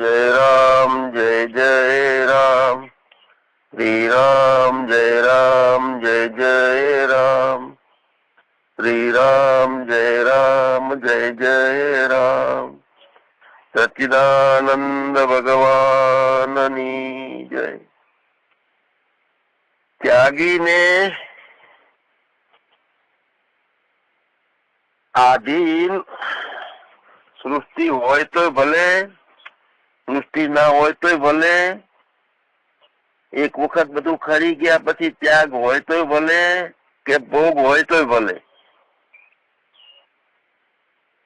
જય રામ જય જય રામ શ્રી રામ જય રામ જય જય રામ શ્રી રામ જય રામ જય જય રામ સચિદાનંદ ભગવાનની જય. ત્યાગીને આધીન સૃષ્ટિ હોય તો ભલે સૃષ્ટિ ના હોય તોય ભલે. એક વખત બધું ખરી ગયા પછી ત્યાગ હોય તોય ભલે કે ભોગ હોય તોય ભલે.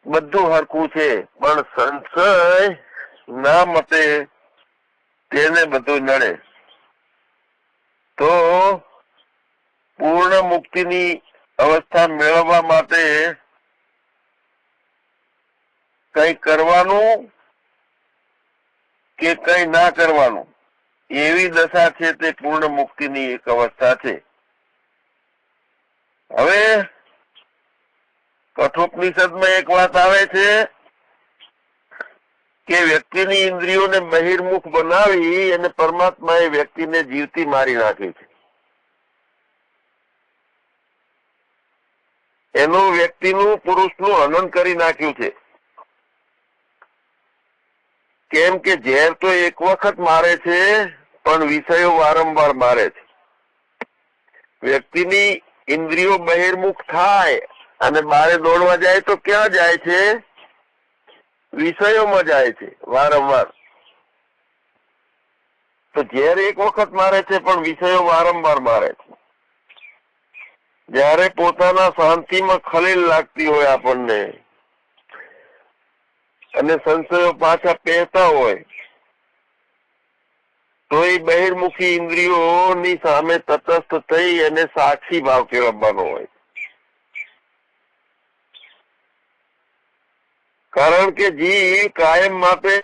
બધું હરખું છે, પણ સંશય ના મતે તેને બધું નડે. તો પૂર્ણ મુક્તિની અવસ્થા મેળવવા માટે કઈ કરવાનું કે કઈ ના કરવાનું. એવી દશા છે તે પૂર્ણ મુક્તિની એક અવસ્થા છે. હવે કઠોપનિષદમાં એક વાત આવે છે કે વ્યક્તિની ઇન્દ્રિયોને બહિર્મુખ બનાવી અને પરમાત્મા એ વ્યક્તિને જીવતી મારી નાખે છે. એનું વ્યક્તિનું પુરુષનું હનન કરી નાખ્યું છે. કેમ કે ઝેર તો એક વખત મારે છે, પણ વિષયો વારંવાર મારે છે. વ્યક્તિની ઇન્દ્રિયો બહિર્મુખ થાય અને બારે દોડવા જાય તો ક્યાં જાય છે? વિષયોમાં જાય છે, વારંવાર. તો ઝેર એક વખત મારે છે, પણ વિષયો વારંવાર મારે છે. જ્યારે પોતાના શાંતિમાં ખલેલ લાગતી હોય આપણને અને સંશયો પાછા પહેતા હોય, તો એ બહિર્મુખી ઇન્દ્રિયોની સામે તટસ્થ થઈ અને સાક્ષી ભાવ કેળવવાનો હોય. કારણ કે જીવ કાયમ માટે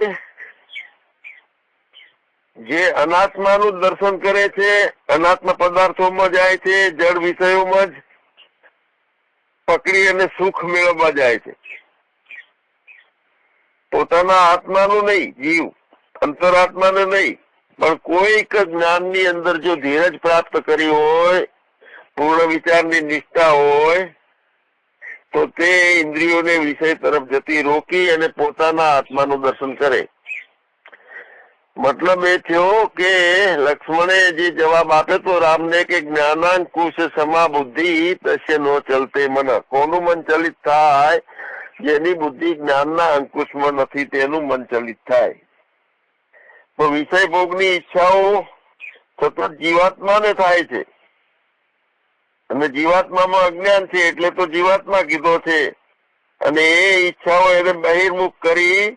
જે અનાત્માનું દર્શન કરે છે, અનાત્મા પદાર્થોમાં જાય છે, જળ વિષયોમાં જ પકડી અને સુખ મેળવવા જાય છે. પોતાના આત્માનું નહીં, જીવ, અંતરાત્માને નહીં, પણ કોઈક જ્ઞાનની અંદર જો ધીરજ પ્રાપ્ત કરી હોય, પૂર્ણ વિચારની નિષ્ઠા હોય, તો તે ઇન્દ્રિયોને વિષય તરફ જતી રોકી અને પોતાના આત્માનું દર્શન કરે. મતલબ એ થયો કે લક્ષ્મણે જે જવાબ આપ્યો તો રામને કે જ્ઞાનાંકુશ સમા બુદ્ધિ તસ્ય નો ચલતે મન. કોનું મન ચલિત થાય? જેની બુદ્ધિ જ્ઞાનના અંકુશમાં નથી, તેનું મન ચલિત થાય. તો વિષય ભોગની ઈચ્છાઓ સતત જીવાત્માને થાય છે. અને જીવાત્મામાં અજ્ઞાન છે, એટલે તો જીવાત્મા કીધો છે. અને એ ઈચ્છાઓ એને બહિર્મુખ કરી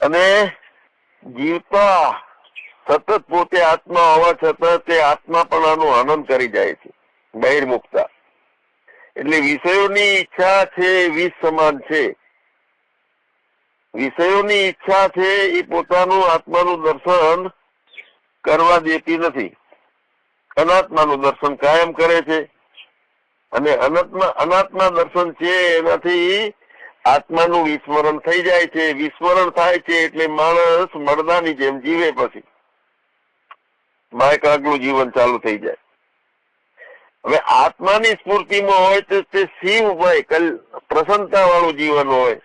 અને જીવતા સતત પોતે આત્મા હોવા છતાં તે આત્મા પણ આનું આનંદ કરી જાય છે, બહિર્મુખતા. એટલે વિષયોની ઈચ્છા છે વિષ સમાન છે. વિષયોની ઈચ્છા છે એ પોતાનું આત્માનું દર્શન કરવા દેતી નથી. અનાત્માનું દર્શન કાયમ કરે છે. અને અનાત્મા અનાત્મા દર્શન છે એનાથી આત્માનું વિસ્મરણ થઈ જાય છે. વિસ્મરણ થાય છે એટલે માણસ મરદાની જેમ જીવે પછી. માયકાગનું જીવન ચાલુ થઈ જાય. હવે આત્માની સ્ફૂર્તિમાં હોય તો તે શિવ હોય પ્રસન્નતા વાળું જીવન હોય.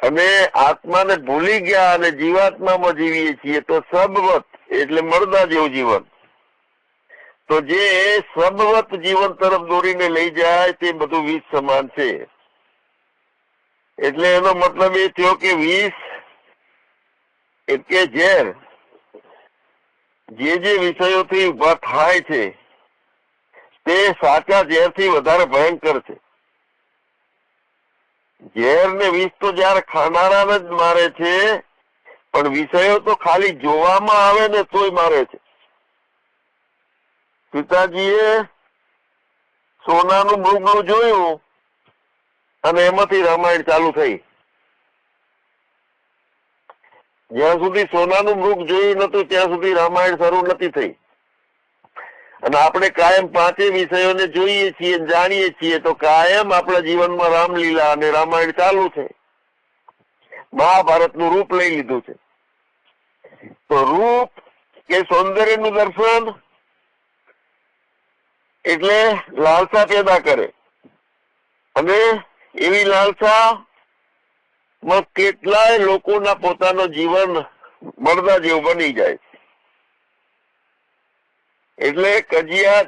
અને આત્માને ભૂલી ગયા અને જીવાત્મામાં જીવીએ છીએ તો સબવત એટલે મળદા જેવું જીવન. તો જે સબવત જીવન તરફ દોરીને લઈ જાય તે બધું વિષ સમાન છે. એટલે એનો મતલબ એ થયો કે વિષ એટલે ઝેર. જે જે વિષયોથી ઊભા થાય છે તે સાચા ઝેરથી વધારે ભયંકર છે. ઝેર ને વિષ તો જયારે ખાનારાને જ મારે છે, પણ વિષયો તો ખાલી જોવામાં આવે ને તોય મારે છે. પિતાજીએ સોનાનું મૃગનું જોયું અને એમાંથી રામાયણ ચાલુ થઈ. જ્યાં સુધી સોનાનું મૃગ જોયું નતું, ત્યાં સુધી રામાયણ શરૂ નથી થઈ. અને આપણે કાયમ પાંચે વિષયોને જોઈએ છીએ જાણીએ છીએ, તો કાયમ આપણા જીવનમાં રામલીલા અને રામાયણ ચાલુ છે. મહાભારતનું રૂપ લઈ લીધું છે. તો રૂપ કે સૌંદર્યનું દર્શન એટલે લાલસા પેદા કરે. અને એવી લાલસા માં કેટલાય લોકોના પોતાનો જીવન મરદા જેવું બની જાય એટલે કજિયા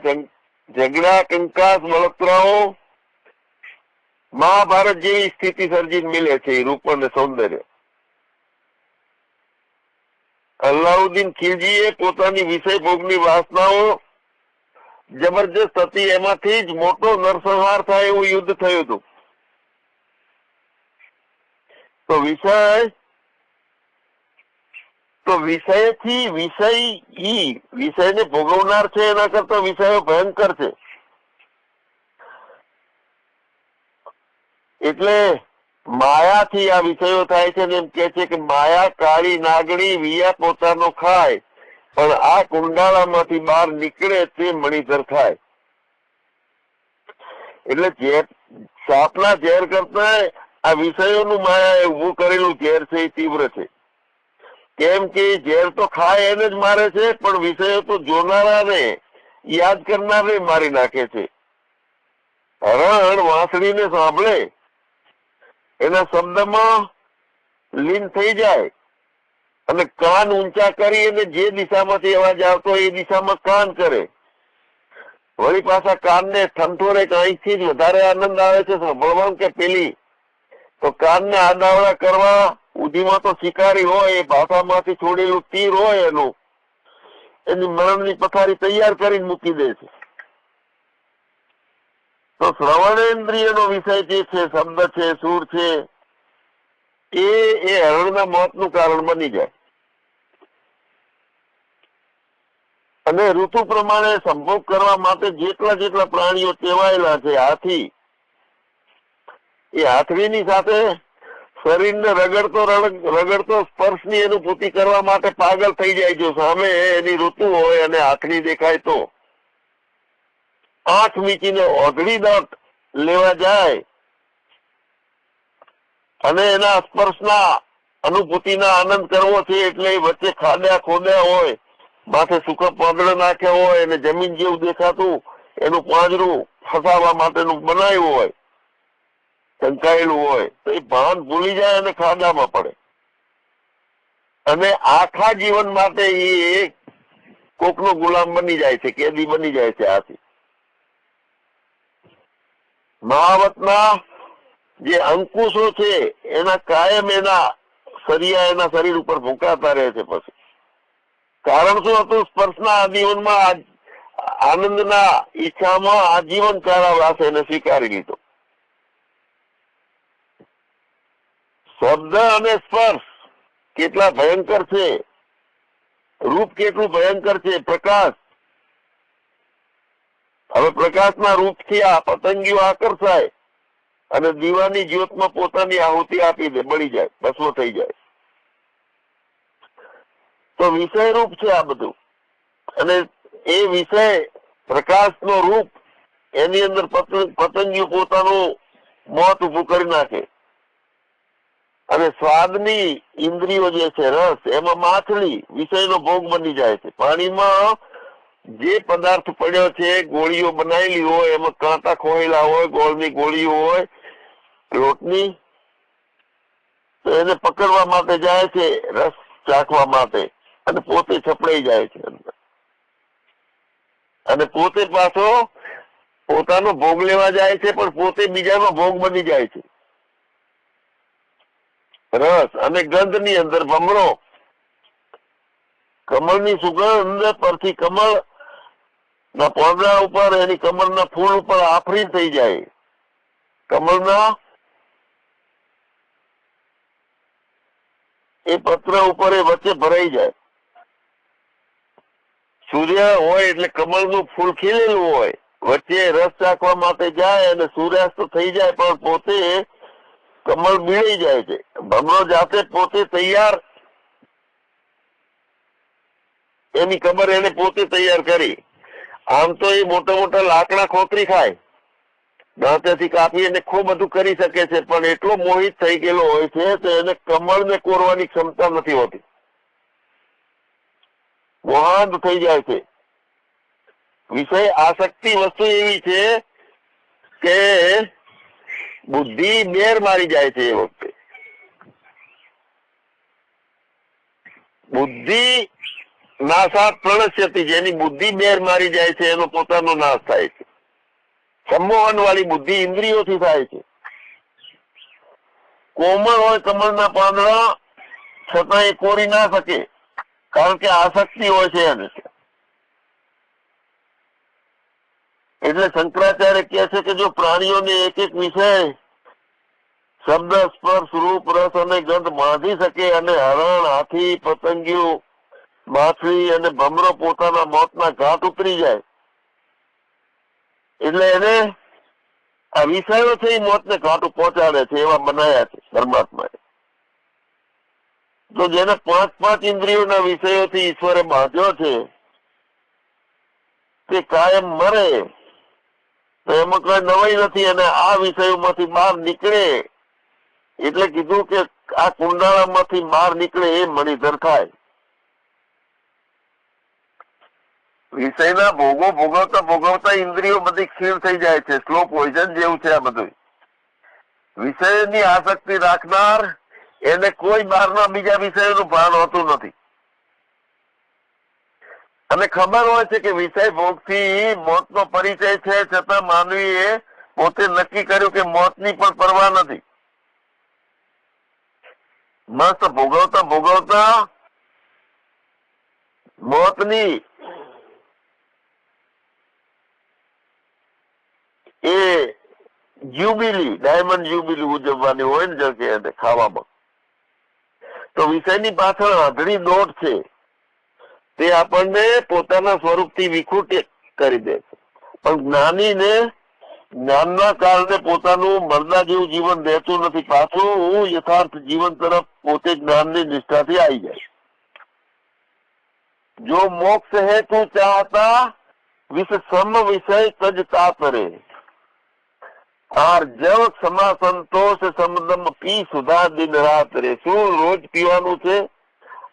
ઝઘડા કંકાસ બળતરાઓ મહાભારત જેવી સ્થિતિ સર્જી મિલે છે રૂપ અને સૌંદર્ય. અલ્લાઉદ્દીન ખિલજીએ પોતાની વિષય ભોગની વાસનાઓ જબરજસ્ત હતી, એમાંથી જ મોટો નરસંહાર થાય એવું યુદ્ધ થયું હતું. તો વિષય તો વિષયથી વિષય ઈ, વિષયને ભોગવનાર છે એના કરતા વિષયો ભયંકર છે. એટલે માયાથી આ વિષયો થાય છે એમ કે છે કે માયા કાળી નાગણી વિયા પોતાનો ખાય, પણ આ કુંડાળામાંથી બહાર નીકળે તે મણિધર થાય એટલે ઝેર, સાપના ઝેર કરતા આ વિષયોનું માયા ઉભું કરેલું ઝેર છે એ તીવ્ર છે. કેમ કે ઝેર તો ખાય એને જ મારે છે, પણ વિષયો તો જોનારાને, યાદ કરનારને મારી નાખે છે. હરણ વાંસળીને સાંભળે, એના શબ્દમાં લીન થઈ જાય, અને કાન ઊંચા કરી અને જે દિશામાંથી અવાજ આવતો એ દિશામાં કાન કરે. વળી પાછા કાનને ઠંઠોરે અહીંથી જ વધારે આનંદ આવે છે સાંભળવાનું કે પેલી, તો કાનને આડાવડા કરવા ઉધીમાં તો શિકારી હોય, એ ભાષામાંથી છોડેલું તીર હોય એનું, એની મરણની પથારી તૈયાર કરીને મૂકી દે છે. તો શ્રવણેન્દ્રિયનો વિષય જે છે, શબ્દ છે, સુર છે, એ એ હરણના મોતનું કારણ બની જાય. અને ઋતુ પ્રમાણે સંભોગ કરવા માટે જેટલા જેટલા પ્રાણીઓ ટેવાયેલા છે, હાથી, એ હાથવીની સાથે શરીરને રગડતો રગડતો સ્પર્શની અનુભૂતિ કરવા માટે પાગલ થઈ જાય જો સામે એની ઋતુ હોય અને હાથની દેખાય તો. આંખ મીચીને ઓગળી દાંત લેવા જાય અને એના સ્પર્શના અનુભૂતિના આનંદ કરવો છે એટલે વચ્ચે ખાડ્યા ખોદ્યા હોય, માથે સૂકા પાંદડા નાખ્યા હોય અને જમીન જેવું દેખાતું, એનું પાંજરું ફસાવવા માટેનું બનાવ્યું હોય. સંકાયેલું હોય, તો એ ભાન ભૂલી જાય અને ખાડામાં પડે. અને આખા જીવન માટે એ કોકનો ગુલામ બની જાય છે, કેદી બની જાય છે આથી. મહાવતના જે અંકુશો છે, એના કાયમ એના સરિયા એના શરીર ઉપર ભૂંકાતા રહે છે પછી. કારણ શું હતું? સ્પર્શના આજીવનમાં આનંદના ઈચ્છામાં આજીવન કારાવાસ એને સ્વીકારી લીધો. શબ્દ અને સ્પર્શ કેટલા ભયંકર છે. રૂપ કેટલું ભયંકર છે. પ્રકાશ. હવે પ્રકાશના રૂપથી આ પતંગીઓ આકર્ષાય અને દીવાની જ્યોતમાં પોતાની આહુતિ આપી દે, બળી જાય બસવો થઈ જાય. તો વિષય રૂપ છે આ બધું. અને એ વિષય પ્રકાશનો રૂપ એની અંદર પતંગ પતંગીઓ પોતાનું મોત ઉભું કરી નાખે. અને સ્વાદની ઇન્દ્રિયો જે છે, રસ, એમાં માછલી વિષયનો ભોગ બની જાય છે. પાણીમાં જે પદાર્થ પડ્યો છે, ગોળીઓ બનાવેલી હોય, એમાં કાંટા ખોયેલા હોય, ગોળની ગોળીઓ હોય, લોટની, તો એને પકડવા માટે જાય છે, રસ ચાખવા માટે, અને પોતે છપડાઈ જાય છે અને પોતે પાછો પોતાનો ભોગ લેવા જાય છે, પણ પોતે બીજાનો ભોગ બની જાય છે. રસ અને ગંધની અંદર ભમરો કમળની સુગંધ પરથી કમળ ના પાંદડા ઉપર, એની કમળના ફૂલ ઉપર આફરી થઈ જાય. કમળના એ પત્ર ઉપર એ વચ્ચે ભરાઈ જાય. સૂર્ય હોય એટલે કમળનું ફૂલ ખીલેલું હોય. વચ્ચે રસ ચાખવા માટે જાય અને સૂર્યાસ્ત થઈ જાય, પણ પોતે કમળ બીળી જાય છે. ભમરો જાતે પોતે તૈયાર એની કબર એને પોતે તૈયાર કરી. આમ તો એ મોટા મોટા લાકડા ખોતરી ખાય. દાંતેથી કાપી અને ખૂબ બધું કરી શકે છે, પણ એટલો મોહિત થઈ ગયેલો હોય છે તો એને કમળને કોરવાની ક્ષમતા નથી હોતી. મોહાંત થઈ જાય છે. વિષય આસક્તિ વસ્તુ એવી છે કે બુદ્ધિ બેર મારી જાય છે એ વખતે. બુદ્ધિ નાશા પ્રણશ્યતી જેની બુદ્ધિ બેર મારી જાય છે, એનો પોતાનો નાશ થાય છે. સંમોહન વાળી બુદ્ધિ ઇન્દ્રિયોથી થાય છે. કોમળ હોય કમળના પાંદડા છતાં એ કોરી ના શકે, કારણ કે આસક્તિ હોય છે એને. એટલે શંકરાચાર્ય કહે છે કે જો પ્રાણીઓને એક એક વિષય શબ્દ, સ્પર્શ, રૂપ, રસ અને ગંધ બાંધી શકે અને હરણ, હાથી, પતંગિયું, માછલી અને ભમરો પોતાના મોતના ઘાટ ઉતરી જાય, એટલે એને આ વિષયો છે એ મોતને ઘાટ પહોંચાડે છે, એવા બનાયા છે પરમાત્માએ. તો જેને પાંચ પાંચ ઇન્દ્રિયોના વિષયોથી ઈશ્વરે બાંધ્યો છે, તે કાયમ મરે. તો એમાં કઈ નવાઈ નથી અને આ વિષયોમાંથી બહાર નીકળે. એટલે કીધું કે આ કુંડાળામાંથી બહાર નીકળે એ મણિધર થાય વિષયના ભોગો ભોગવતા ભોગવતા ઇન્દ્રિયો બધી ક્ષીણ થઈ જાય છે. સ્લો પોઈઝન જેવું છે આ બધું વિષયની આસક્તિ રાખનાર એને કોઈ બહારના બીજા વિષયોનું ભાન હોતું નથી. અને ખબર હોય છે કે વિષય ભોગથી મોતનો પરિચય છે છતાં માનવીએ પોતે નક્કી કર્યું કે મોતની પણ પરવા નથી. મસ્ત ભોગવતા ભોગવતા મોતની એ જ્યુબિલી, ડાયમંડ જ્યુબિલી ઉજવવાની હોય ને જો કે ખાવામાં. તો વિષયની પાછળ અઘરી દોટ છે. તે આપણને પોતાના સ્વરૂપથી વિખૂટી કરી દે છે. પણ જ્ઞાનીને જ્ઞાનના કારણે પોતાનું મરદા જેવું જીવન રહેતું નથી. પાછું હું યથાર્થ જીવન તરફ પોતે જ્ઞાનની નિષ્ઠાથી આવી જાય જો મોક્ષ હેતુ ચાહતા વિષ સમ વિષય તજતા કરે આર જવ સમા સંતોષ સમદમ પી સુધા દિન રાત રે શું રોજ પીવાનું છે?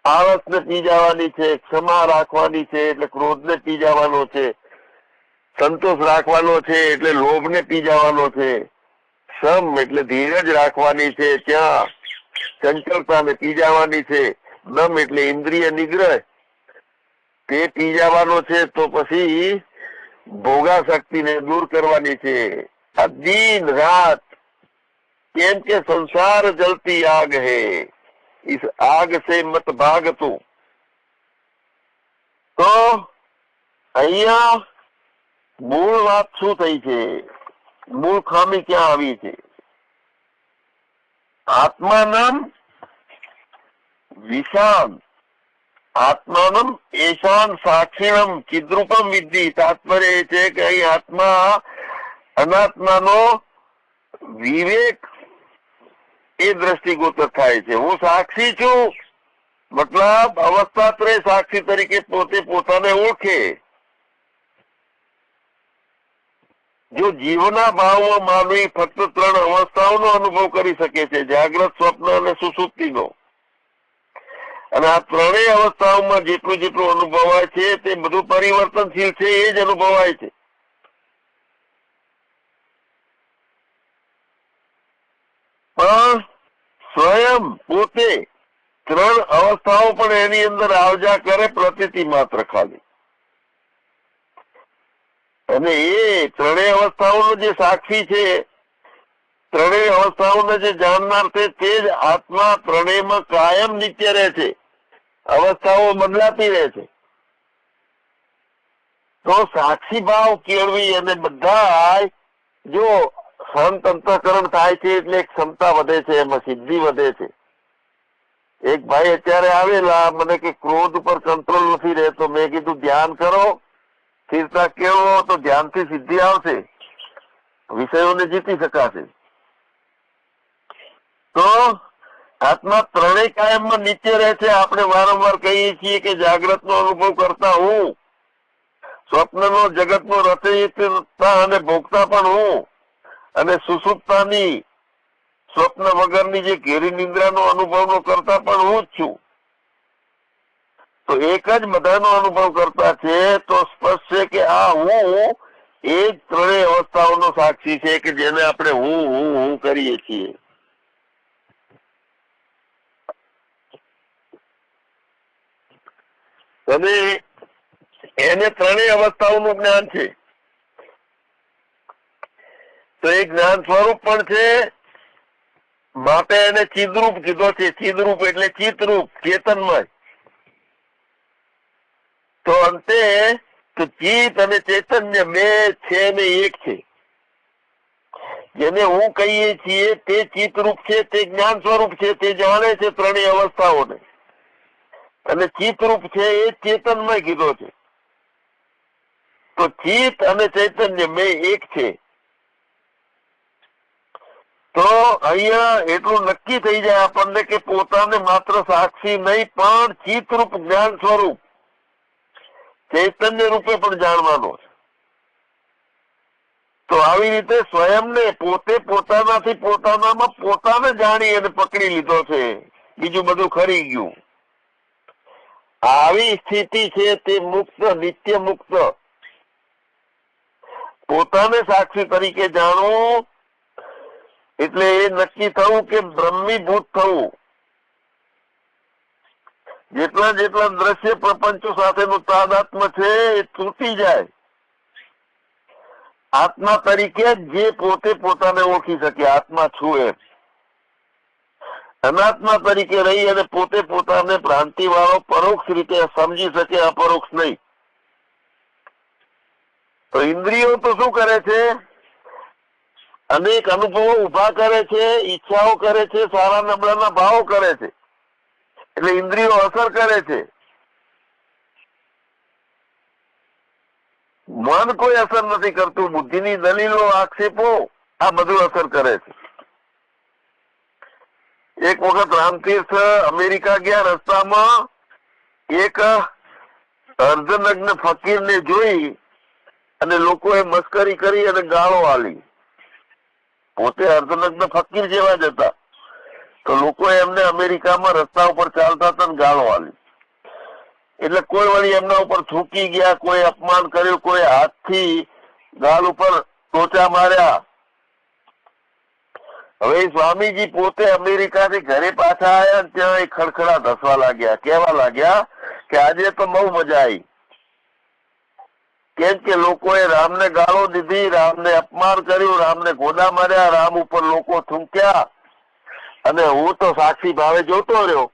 આળસને પીજાવાની છે, ક્ષમા રાખવાની છે, એટલે ક્રોધને પીજાવાનો છે, સંતોષ રાખવાનો છે, એટલે લોભને પીજાવાનો છે. સમ એટલે ધીરજ રાખવાની છે, ત્યાં ચંચળતાને પીજાવાની છે. નમ એટલે ઇન્દ્રિય નિગ્રહ. તે પીજાવાનો છે તો પછી ભોગા શક્તિ ને દૂર કરવાની છે. આ દિન રાત કેમ કે સંસાર જલતી આગ હે. इस आग से मत भाग तू તો અહીંયા મૂળ વાત શું થઈ છે મૂળ ખામી ક્યાં આવી છે આત્માનમ વિશાન આત્માનમ એશાન સાક્ષિણમ ચિદ્રુપમ વિદ્ધિ તાત્પર્ય એ છે કે અહીં આત્મા અનાત્માનો વિવેક એ દ્રષ્ટિગોચર થાય છે. હું સાક્ષી છું. મતલબ અવસ્થાત્રય સાક્ષી તરીકે પોતે પોતાને ઓળખે. જો જીવના ભાવમાં માનવી ફક્ત ત્રણ અવસ્થાઓનો અનુભવ કરી શકે છે, જાગ્રત સ્વપ્ન અને સુસુપ્તિનો. અને આ ત્રણેય અવસ્થાઓમાં જેટલું જેટલું અનુભવાય છે, તે બધું પરિવર્તનશીલ છે, એ જ અનુભવાય છે. પણ સ્વયં પોતે ત્રણ અવસ્થાઓ પણ એની અંદર આવજા કરે પ્રતીતિ માત્ર ખાલી. અને એ ત્રણેય અવસ્થાઓનો જે સાક્ષી છે, ત્રણેય અવસ્થાઓને જે જાણનાર છે, તે જ આત્મા ત્રણેયમાં કાયમ નિત્ય રહે છે. અવસ્થાઓ બદલાતી રહે છે. તો સાક્ષી ભાવ કેળવી અને બધા જો શાંત તંત્રકરણ થાય છે એટલે ક્ષમતા વધે છે, એમાં સિદ્ધિ વધે છે. એક ભાઈ અત્યારે આવેલા, મને કે ક્રોધ ઉપર કંટ્રોલ નથી રહેતો. મેં કીધું, ધ્યાન કરો. સ્થિરતા કેળવો તો ધ્યાનથી સિદ્ધિ આવશે. વિષયોને જીતી શકાશે. તો આત્મા ત્રણેય કાયમમાં નીચે રહે છે. આપણે વારંવાર કહીએ છીએ કે જાગ્રતનો અનુભવ કરતા હું, સ્વપ્નનો, જગતનો રચયિતા અને ભોગતા પણ હું. અને સુસુપ્તાની સ્વપ્ન વગરની જે ઘેરી નિંદ્રાનો અનુભવનો કરતા પણ હું જ છું. તો એક જ બધાનો અનુભવ કરતા છે, તો સ્પષ્ટ છે કે આ હું એ જ ત્રણેય અવસ્થાઓનો સાક્ષી છે કે જેને આપણે હું હું હું કરીએ છીએ. અને એને ત્રણેય અવસ્થાઓનું જ્ઞાન છે. તો એ જ્ઞાન સ્વરૂપ પણ છે. માટે એને ચિદરૂપ કીધો છે. ચિદરૂપ એટલે ચિતરૂપ ચેતનમય. તો અંતે તો ચિત અને ચેતન્ય બે છે ને એક છે. જેને હું કહીએ છીએ તે ચિતરૂપ છે, તે જ્ઞાન સ્વરૂપ છે, તે જાણે છે ત્રણેય અવસ્થાઓને. અને ચિતરૂપ છે એ ચેતનમય કીધો છે. તો ચિત અને ચૈતન્ય બે એક છે. તો અહીંયા એટલું નક્કી થઈ જાય આપણને કે પોતાને માત્ર સાક્ષી નહીં, પણ ચિતરૂપ જ્ઞાન સ્વરૂપ. ચૈતન્ય રૂપે પણ જાણવાનો છે. તો આવી રીતે સ્વયંને પોતે પોતાનાથી પોતાનામાં પોતાને જાણી અને પકડી લીધો છે. બીજું બધું ખરી ગયું. આવી સ્થિતિ છે તે મુક્ત, નિત્ય મુક્ત. પોતાને સાક્ષી તરીકે જાણવું એટલે એ નક્કી થવું કે બ્રહ્મીભૂત થવું. જેટલા જેટલા દ્રશ્ય પ્રપંચો સાથેનું તાદાત્મ છે એ તૂટી જાય. આત્મા તરીકે જે પોતે પોતાને ઓળખી શકે, આત્મા છું એમ. અનાત્મા તરીકે રહી અને પોતે પોતાને ભ્રાંતિ વાળો પરોક્ષ રીતે સમજી શકે અપરોક્ષ નહીં. તો ઇન્દ્રિયો તો શું કરે છે? અનેક અનુભવો ઊભા કરે છે, ઈચ્છાઓ કરે છે, સારા નબળાના ભાવો કરે છે. એટલે ઇન્દ્રિયો અસર કરે છે. મન કોઈ અસર નથી કરતું, બુદ્ધિની દલીલો, આક્ષેપો, આ બધું અસર કરે છે. એક વખત રામતીર્થ અમેરિકા ગયા, રસ્તામાં એક અર્ધનગ્ન ફકીરને જોઈ અને લોકોએ મસ્કરી કરી અને ગાળો આલી. પોતે અર્ધનગ્ન ફકીર જેવા જ હતા તો લોકો એમને અમેરિકામાં રસ્તા ઉપર ચાલતા હતા ગાળો આલી એટલે કોઈ વળી એમના ઉપર થૂકી ગયા, કોઈ અપમાન કર્યું, કોઈ હાથથી ગાલ ઉપર ટોચા માર્યા. હવે સ્વામીજી પોતે અમેરિકાથી ઘરે પાછા આવ્યા ત્યાં એ ખડખડા ધસવા લાગ્યા. કેવા લાગ્યા કે આજે તો બહુ મજા આવી કેમ કે લોકોએ રામને ગાળો દીધી, રામને અપમાન કર્યું, રામને ગોદા માર્યા, રામ ઉપર લોકો થૂંક્યા. અને હું તો સાક્ષી ભાવે જોતો રહ્યો.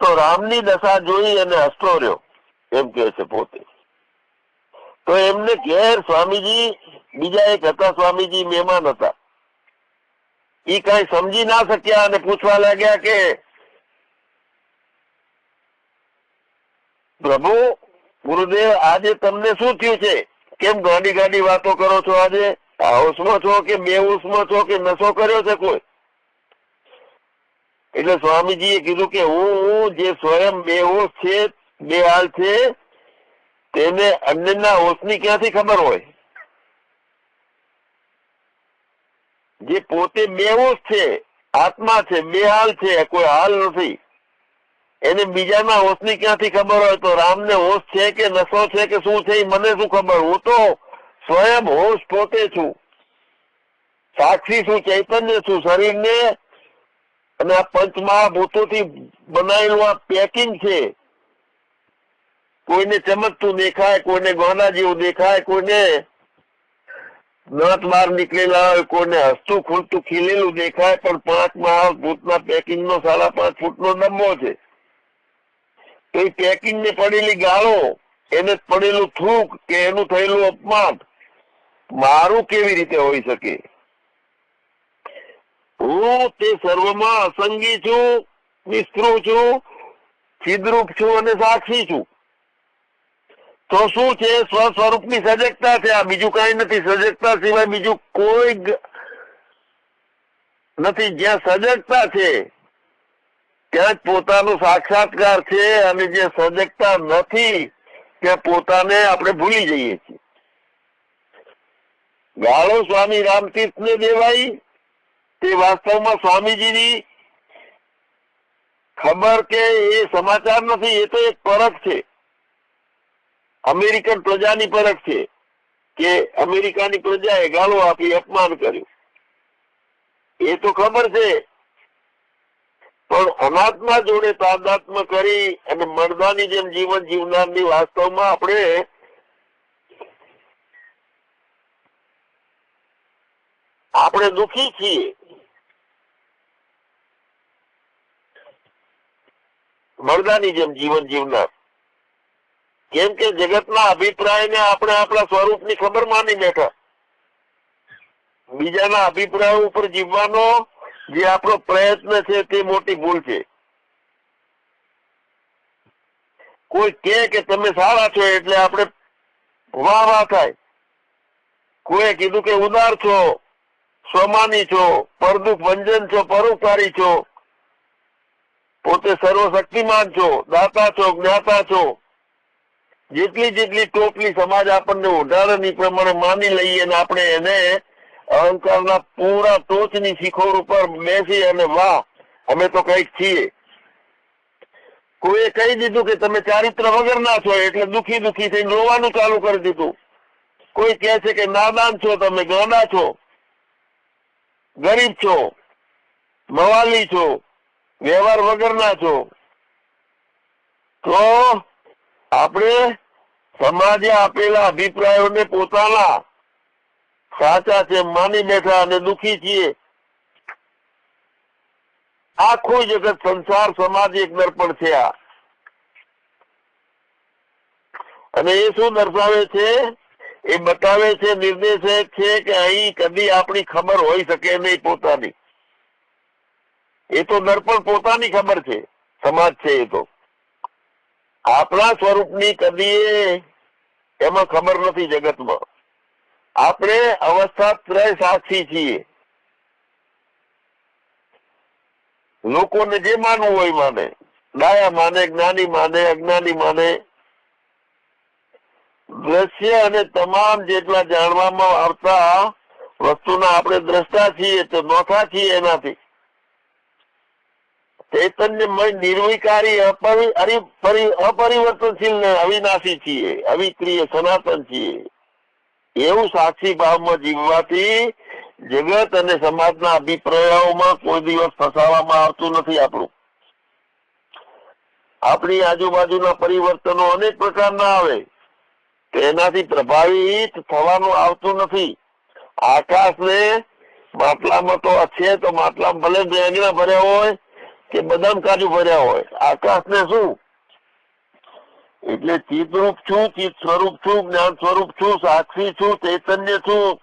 તો રામની દશા જોઈ અને હસતો રહ્યો. એમ કે છે પોતે. તો એમને ઘેર સ્વામીજી, બીજા એક હતા સ્વામીજી મહેમાન હતા. ઈ કઈ સમજી ના શક્યા અને પૂછવા લાગ્યા કે પ્રભુ, ગુરુદેવ, આજે તમને શું થયું છે? કેમ ગાડી ગાડી વાતો કરો છો આજે? હાઉસમાં છો કે બેહુસમાં છો કે નશો કર્યો છે કોઈ? એટલે સ્વામીજીએ કીધું કે હું હું જે સ્વયં બેહોશ છે, બે હાલ છે, તેને અન્યના હોશની ક્યાંથી ખબર હોય? જે પોતે બેહોશ છે, આત્મા છે, બે હાલ છે, કોઈ હાલ નથી. એને બીજાના હોશની ક્યાંથી ખબર હોય તો રામને હોશ છે કે નશો છે કે શું છે મને શું ખબર? હું તો સ્વયં હોશ પોતે છું. સાક્ષી છું, ચૈતન્ય છું. શરીરને અને આ પંચમહાભૂતોથી બનાવેલું આ પેકિંગ છે. કોઈને ચમકતું દેખાય, કોઈને ગોના જેવું દેખાય, કોઈને નથ બહાર નીકળેલા હોય, કોઈને હસતું ખુલતું ખીલેલું દેખાય, પણ પાંચ મહાભૂતના પેકિંગ નો સાડા પાંચ ફૂટનો ડબ્બો છે. તો એ પેકિંગ ને પડેલી ગાળો, એને પડેલું થૂક કે એનું થયેલું અપમાન, મારું કેવી રીતે હોઈ શકે? હું તે સર્વમાં અસંગી છું નિસ્તૃ છું છિદ્રુપ છું અને સાક્ષી છું. તો શું છે? સ્વ સ્વરૂપની સજગતા છે આ. બીજું કઈ નથી. સજગતા સિવાય બીજું કોઈ નથી. જ્યાં સજગતા છે ત્યાં જ સાક્ષાત્કાર છે અને જે સજગતા નથી, ત્યાં પોતાને આપણે ભૂલી જઈએ છીએ. ગાળો સ્વામી રામતીર્થને દેવાઈ તે વાસ્તવમાં સ્વામીજીની ખબર કે એ સમાચાર નથી, એ તો એક પરખ છે. અમેરિકન પ્રજાની પરખ છે કે અમેરિકાની પ્રજાએ ગાળો આપી અપમાન કર્યું. એ તો ખબર છે. પણ અનાત્મા જોડે તાદાત્મ કરી અને મરદાની જેમ જીવન જીવનારની વાસ્તવમાં આપણે આપણે દુખી છીએ. મરદાની જેમ જીવન જીવનાર. કેમ કે જગતના અભિપ્રાયને આપણે આપણા સ્વરૂપની ખબર માની બેઠા. બીજાના અભિપ્રાય ઉપર જીવવાનો જે આપણો પ્રયત્ન છે તે મોટી ભૂલ છે. કોઈ કે કે તમે સારા છો એટલે આપણે વાહ વાહ થાય. કોઈએ કીધું કે ઉદાર છો, સ્વમાની છો, પરદુખ ભંજન છો, પરોપકારી છો. પોતે સર્વશક્તિમાન છો, દાતા છો, જ્ઞાતા છો. જેટલી જેટલી ટોપલી સમાજ આપણને ની પ્રમાણે માની લઈએ અને આપણે એને અહંકારના પૂરા ટોચની શિખર ઉપર બેસી અને વાહ, અમે તો કંઈક છીએ. કોઈએ કહી દીધું કે તમે ચારિત્ર વગરના છો, એટલે દુખી દુખી થઈને રોવાનું ચાલુ કરી દીધું. કોઈ કહે છે કે નાદાન છો, તમે ગાંડા છો, ગરીબ છો, મવાલી છો, વ્યવહાર વગરના છો. તો આપણે સમાજે આપેલા અભિપ્રાયોને પોતાના સાચા છે માની બેઠા અને દુખી છીએ. આખું જગત સંસાર સમાજ એક દર્પણ છે આ. અને એ શું દર્શાવે છે? એ બતાવે છે, નિર્દેશક છે કે અહીં કદી આપણી ખબર હોઈ શકે નહીં પોતાની. એ તો દર્પણ પોતાની ખબર છે. સમાજ છે એ તો. આપણા સ્વરૂપની કદી એમાં ખબર નથી જગતમાં. આપણે અવસ્થા ત્રય સાક્ષી છીએ. લોકોને જે માનવું હોય માને. ડાયા માને, જ્ઞાની માને, અજ્ઞાની માને. દ્રશ્ય અને તમામ જેટલા જાણવામાં આવતા વસ્તુના આપણે દ્રષ્ટા છીએ તો નોખા છીએ એનાથી. ચૈતન્યમય, નિર્વિકારી, અપરિ- અપરિવર્તનશીલ ને અવિનાશી છીએ. અવિક્રિય, સનાતન છીએ. એવું સાક્ષી ભાવમાં જીવવાથી જગત અને સમાજના અભિપ્રાયોમાં કોઈ દિવસ ફસાવામાં આવતું નથી આપણું. આપણી આજુબાજુના પરિવર્તનો અનેક પ્રકારના આવે. તેનાથી પ્રભાવિત થવાનું આવતું નથી. આકાશને માટલામાં તો છે તો માટલા ભલે બેંગણા ભર્યા હોય કે બદામ કાજુ ભર્યા હોય. આકાશને શું? એટલે ચિતરૂપ છું ચિત સ્વરૂપ છું, જ્ઞાન સ્વરૂપ છું, સાક્ષી છું, ચૈતન્ય છું.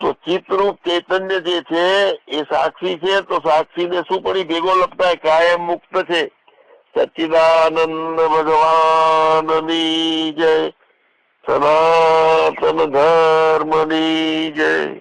તો ચિતરૂપ ચૈતન્ય જે છે, એ સાક્ષી છે, તો સાક્ષીને શું પડી? ભેગો લપટાય, કાયમ મુક્ત છે. સચ્ચિદાનંદ ભગવાનની જય. સનાતન ધર્મની જય.